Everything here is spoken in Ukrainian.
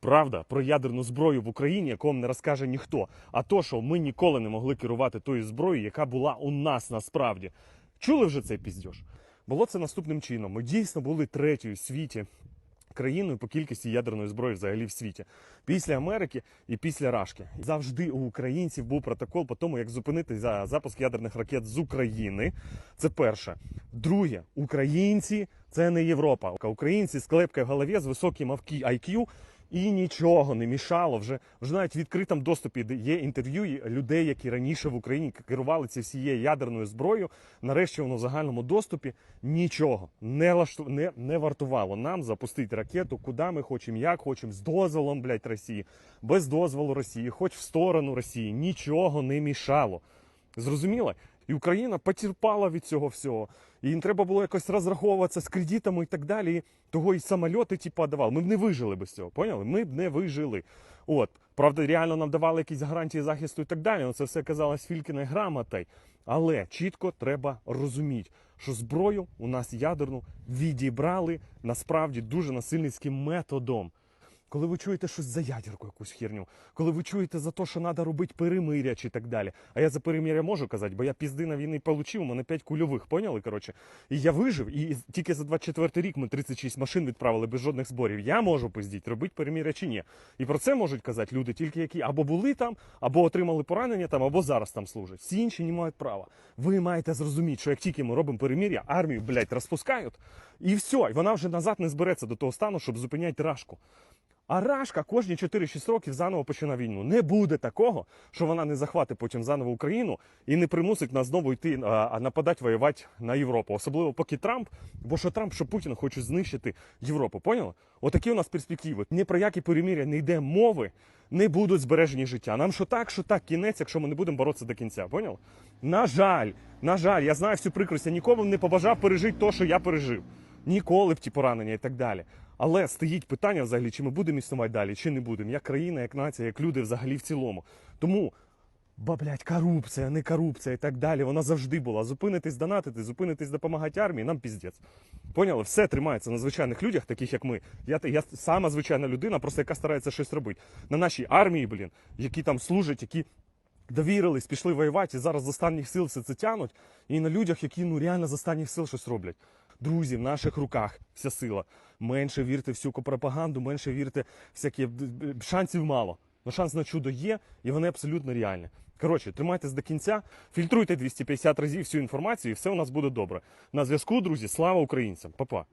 правда про ядерну зброю в Україні, вам не розкаже ніхто. А то, що ми ніколи не могли керувати тою зброєю, яка була у нас насправді. Чули вже цей піздьош? Було це наступним чином. Ми дійсно були третьою в світі країною по кількості ядерної зброї взагалі в світі. Після Америки і після Рашки. Завжди у українців був протокол по тому, як зупинити за запуск ядерних ракет з України. Це перше. Друге, українці це не Європа. Українці з клепкою в голові з високим IQ і нічого не мішало. Вже вже навіть в відкритому доступі є інтерв'ю людей, які раніше в Україні керували ці всією ядерною зброєю. Нарешті воно в загальному доступі нічого не лашту... не, не вартувало нам запустити ракету, куди ми хочемо, як хочемо, з дозволом блядь, Росії, без дозволу Росії, хоч в сторону Росії. Нічого не мішало. Зрозуміло? І Україна потерпала від цього всього. І їм треба було якось розраховуватися з кредитами і так далі. І того і самольоти типу, давали. Ми б не вижили без цього. Поняли? Ми б не вижили. От. Правда, реально нам давали якісь гарантії захисту і так далі. Ну, Це все казалось фількіною грамотою. Але чітко треба розуміти, що зброю у нас ядерну відібрали насправді дуже насильницьким методом. Коли ви чуєте щось за ядерку, якусь херню, коли ви чуєте за те, що треба робити перемиря чи так далі. А я за перемиря можу казати, бо я пізди на війни получив, у мене 5 кульових, поняли? Коротше, і я вижив, і тільки за 24 рік ми 36 машин відправили без жодних зборів. Я можу пиздіть, робити перемиря чи ні. І про це можуть казати люди, тільки які або були там, або отримали поранення там, або зараз там служать. Всі інші не мають права. Ви маєте зрозуміти, що як тільки ми робимо перемиря, армію, блядь, розпускають, і все, і вона вже назад не збереться до того стану, щоб зупиняти рашку. А Рашка кожні 4-6 років заново починає війну. Не буде такого, що вона не захватить потім заново Україну і не примусить нас знову йти а, нападати воювати на Європу. Особливо поки Трамп, бо що Трамп, що Путін хочуть знищити Європу. Поняли? Отакі у нас перспективи. Ні про які переміря не йде мови, не будуть збережені життя. Нам що так, що так, кінець, якщо ми не будемо боротися до кінця. Поняли? На жаль, на жаль, я знаю всю прикрість, я нікому не побажав пережити те, що я пережив. Ніколи в ті поранення і так далі. Але стоїть питання взагалі, чи ми будемо існувати далі, чи не будемо, як країна, як нація, як люди взагалі в цілому. Тому, ба, блядь, корупція, не корупція і так далі. Вона завжди була. Зупинитись, донатити, зупинитись, допомагати армії, нам піздець. Поняли? Все тримається на звичайних людях, таких як ми. Я, я сама звичайна людина, просто яка старається щось робити. На нашій армії, блін, які там служать, які довірились, пішли воювати, і зараз з останніх сил все це тянуть. І на людях, які ну реально з останніх сил щось роблять. Друзі, в наших руках вся сила. Менше вірте всю пропаганду, менше вірте всякі б- шансів мало. Но шанс на чудо є, і вони абсолютно реальні. Коротше, тримайтесь до кінця, фільтруйте 250 разів всю інформацію, і все у нас буде добре. На зв'язку, друзі, слава українцям, Па-па.